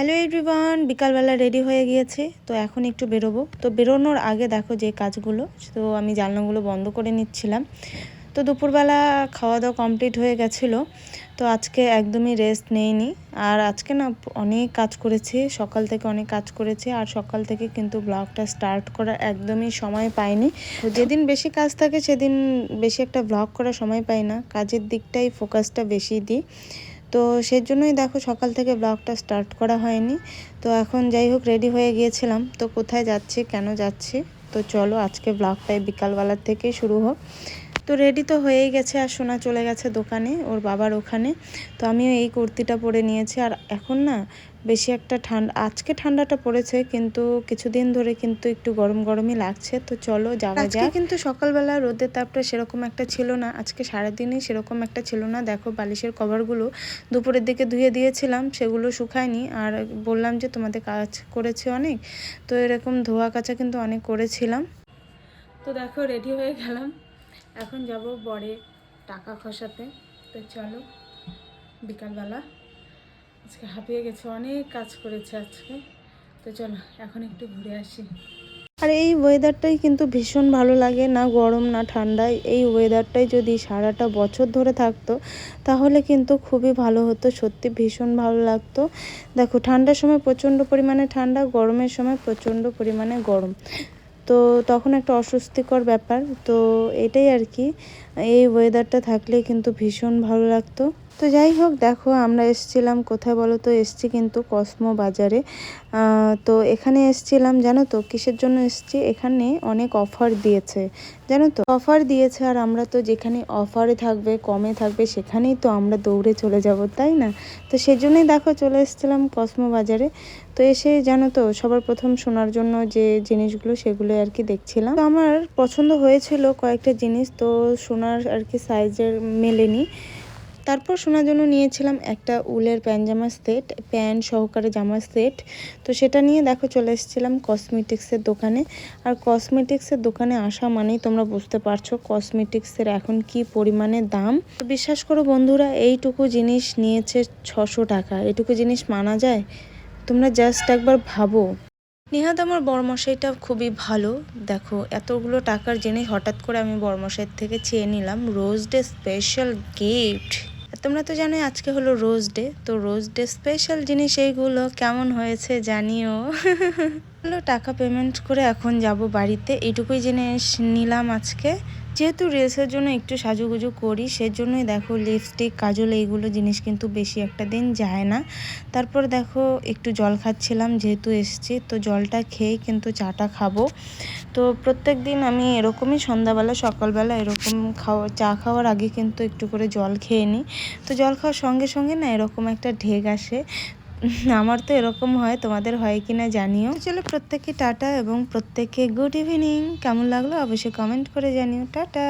Hello everyone বিকালবেলা ready হয়ে গিয়েছে, তো এখন একটু বেরোবো। তো বেরোনোর আগে দেখো যে কাজগুলো, তো আমি জানলাগুলো বন্ধ করে নিচ্ছিলাম। তো দুপুরবেলা খাওয়া দাওয়া কমপ্লিট হয়ে গেছিল, তো আজকে একদমই রেস্ট নেইনি। আর আজকে না অনেক কাজ করেছি, সকাল থেকে অনেক কাজ করেছি, আর সকাল থেকে কিন্তু ব্লগটা স্টার্ট করা একদমই সময় পাইনি। যেদিন বেশি কাজ থাকে, সেদিন বেশি একটা ব্লগ করার সময় পাই না। কাজের দিকটাই ফোকাসটা বেশি দিই। তো সেই জন্যই দেখো সকাল থেকে ব্লগটা স্টার্ট করা হয়নি। তো এখন যাই হোক রেডি হয়ে গিয়েছিলাম। তো কোথায় যাচ্ছি, কেন যাচ্ছি? তো চলো আজকে ব্লগটাই বিকালবেলার থেকেই শুরু হোক। তো রেডি তো হয়েই গেছে আর সোনা চলে গেছে দোকানে ওর বাবার ওখানে। তো আমিও এই কুর্তিটা পরে নিয়েছি। আর এখন না বেশি একটা ঠান্ডা আজকে ঠান্ডাটা পড়েছে কিন্তু কিছুদিন ধরে কিন্তু একটু গরম গরমই লাগছে। তো চলো যাওয়া যায় কিন্তু সকালবেলা রোদের তাপটা সেরকম একটা ছিল না আজকে সারাদিনই সেরকম একটা ছিল না। দেখো বালিশের কভারগুলো দুপুরের দিকে ধুয়ে দিয়েছিলাম সেগুলো শুকায়নি। আর বললাম যে তোমাদের কাজ করেছে অনেক তো এরকম ধোয়া কাচা কিন্তু অনেক করেছিলাম। তো দেখো রেডি হয়ে গেলাম। এখন যাব বরে টাকা খসাতে। তো চলো, বিকালবেলা। আজকে হাঁপিয়ে গেছে, অনেক কাজ করেছে আজকে। তো চলো, এখন একটু ঘুরে আসি। আর এই ওয়েদারটাই কিন্তু ভীষণ ভালো লাগে, না গরম, না ঠান্ডায়। এই ওয়েদারটাই যদি সারাটা বছর ধরে থাকতো, তাহলে কিন্তু খুবই ভালো হতো, সত্যি ভীষণ ভালো লাগতো। দেখো, ঠান্ডার সময় প্রচণ্ড পরিমাণে ঠান্ডা, গরমের সময় প্রচণ্ড পরিমাণে গরম। তো তখন একটা অস্বস্তিকর ব্যাপার। তো এটাই আর কি। এই ওয়েদারটা থাকলে কিন্তু ভীষণ ভালো লাগতো। তো যাই হোক, দেখো আমরা এসছিলাম কোথায় বলো তো? এসছি কিন্তু কসমো বাজারে। তো এখানে এসছিলাম, জানো তো? কিসের জন্য এসছি? এখানে অনেক অফার দিয়েছে, জানো তো? অফার দিয়েছে আর আমরা তো যেখানে অফারে থাকবে, কমে থাকবে, সেখানেই তো আমরা দৌড়ে চলে যাব, তাই না? তো সেই জন্যই দেখো চলে এসেছিলাম কসমো বাজারে। তো এসে জানো তো, সবার প্রথম শোনার জন্য যে জিনিসগুলো, সেগুলো আর কি দেখছিলাম। তো আমার পছন্দ হয়েছিল কয়েকটা জিনিস, তো সোনার আর কি সাইজের মেলেনি। তারপর শোনার জন্য নিয়েছিলাম একটা উলের প্যানজামা সেট প্যান্ট সহকারে জামার সেট। তো সেটা নিয়ে দেখো চলে এসেছিলাম কসমেটিক্সের দোকানে। আর কসমেটিক্সের দোকানে আসা মানেই তোমরা বুঝতে পারছ কসমেটিক্সের এখন কি পরিমাণে দাম। তো বিশ্বাস করো বন্ধুরা, এইটুকু জিনিস নিয়েছে ছশো টাকা। এটুকু জিনিস মানা যায়? তোমরা জাস্ট একবার ভাবো। নিহাদ আমার বরমশাইটা খুবই ভালো। দেখো, এতগুলো টাকার জিনিস হঠাৎ করে আমি বরমশাইয়ের থেকে চেয়ে নিলাম। রোজ ডে স্পেশাল গিফট তোমরা তো জানোই আজকে হলো রোজ ডে, তো রোজ ডে স্পেশাল জিনিস এইগুলো কেমন হয়েছে জানিও। হলো টাকা পেমেন্ট করে এখন যাব বাড়িতে। এইটুকুই জিনিস নিলাম আজকে। যেহেতু রিলসের জন্য একটু সাজুগুজু করি, সেজন্যই দেখো লিপস্টিক কাজল, এইগুলো জিনিস কিন্তু বেশি একটা দিন যায় না। তারপর দেখো একটু জল খাচ্ছিলাম, যেহেতু এসছি, তো জলটা খেয়ে কিন্তু চাটা খাব। তো প্রত্যেক দিন আমি এরকমই সন্ধ্যাবেলা, সকালবেলা এরকম খাওয়া, চা খাওয়ার আগে কিন্তু একটু করে জল খেয়ে নিই। তো জল খাওয়ার সঙ্গে সঙ্গে না এরকম একটা ঢেক আসে। আমার তো এরকম হয়, তোমাদের হয় কি না জানিও চলো প্রত্যেকে টাটা এবং প্রত্যেকে গুড ইভিনিং। কেমন লাগল অবশ্যই কমেন্ট করে জানিও। টাটা!